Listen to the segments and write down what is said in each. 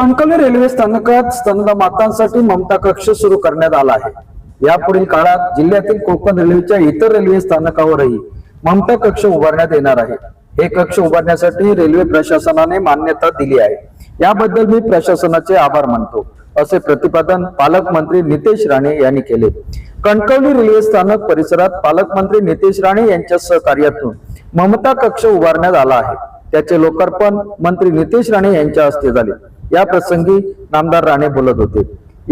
Kankavli railway स्थानकात स्तनदा मातांसाठी ममता कक्ष सुरू करण्यात आला आहे. यापुढील काळात जिल्ह्यातील कोकण रेल्वेच्या इतर रेल्वे स्थानकावरही ममता कक्ष उभारण्यात येणार आहे. हे कक्ष उभारण्यासाठी रेल्वे प्रशासनाने मान्यता दिली आहे. याबद्दल मी प्रशासनाचे आभार मानतो असे प्रतिपादन पालकमंत्री नितेश राणे यांनी केले. कणकवली रेल्वे स्थानक परिसरात पालकमंत्री नितेश राणे यांच्या सहकार्यातून ममता कक्ष उभारण्यात आला आहे. त्याचे लोकार्पण मंत्री नितेश राणे यांच्या हस्ते झाले. या प्रसंगी नामदार राणे बोलत होते.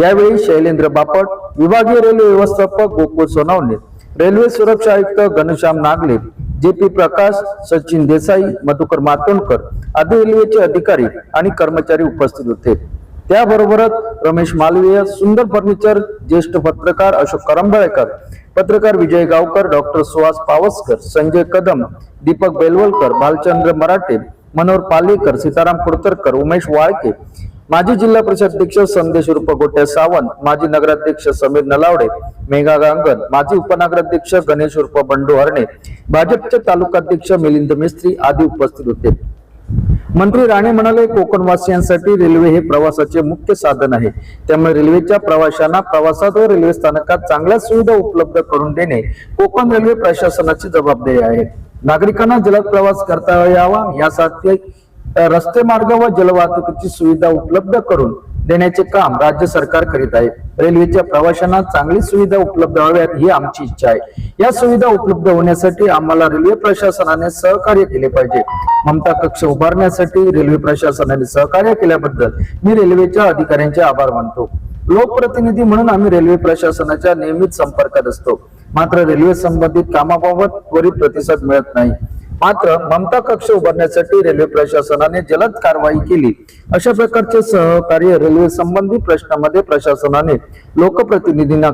यावेळी शैलेंद्र बापट विभागीय रेल्वे व्यवस्थापक गोकुळ सोनवणे रेल्वे सुरक्षा आयुक्त घनश्याम नागले जे पी प्रकाश सचिन देसाई मधुकर मातोंडकर आदी रेल्वेचे अधिकारी आणि कर्मचारी उपस्थित होते. त्याबरोबरच रमेश मालवीय सुंदर फर्निचर ज्येष्ठ पत्रकार अशोक करंबळेकर पत्रकार विजय गावकर डॉक्टर सुहास पावसकर संजय कदम दीपक बेलवलकर भालचंद्र मराठे मनोहर पालेकर सीताराम कुडतरकर उमेश वाळके माजी जिल्हा परिषद अध्यक्ष संदेश रूप गोट्या सावंत माजी नगराध्यक्ष समीर नलावडे मेघा गांगण माजी उपनगराध्यक्ष गणेश उर्फ बंडू हरणे भाजपचे तालुकाध्यक्ष मिलिंद मिस्त्री आदी उपस्थित होते. मंत्री राणे म्हणाले कोकणवासियांसाठी रेल्वे हे प्रवासाचे मुख्य साधन आहे. त्यामुळे रेल्वेच्या प्रवाशांना प्रवासात व रेल्वे स्थानकात चांगल्या सुविधा उपलब्ध करून देणे कोकण रेल्वे प्रशासनाची जबाबदारी आहे. नागरिकांना जलद प्रवास करता यावा यासाठी रस्ते मार्ग व जलवाहतुकीची सुविधा उपलब्ध करून देण्याचे काम राज्य सरकार करीत आहे. रेल्वेच्या प्रवाशांना चांगली सुविधा उपलब्ध व्हाव्यात ही आमची इच्छा आहे. या सुविधा उपलब्ध होण्यासाठी आम्हाला रेल्वे प्रशासनाने सहकार्य केले पाहिजे. ममता कक्ष उभारण्यासाठी रेल्वे प्रशासनाने सहकार्य केल्याबद्दल मी रेल्वेच्या अधिकाऱ्यांचे आभार मानतो. लोकप्रतिनिधी म्हणून आम्ही रेल्वे प्रशासनाच्या नियमित संपर्कात असतो. मात्र रेल्वे संबंधित कामाबाबत त्वरित प्रतिसाद मिळत नाही. मात्र ममता कक्ष उभारण्यासाठी रेल्वे प्रशासनाने जलद कारवाई केली. अशा प्रकारचे सहकार्य रेल्वे संबंधी प्रश्नामध्ये प्रशासनाने लोकप्रतिनिधींना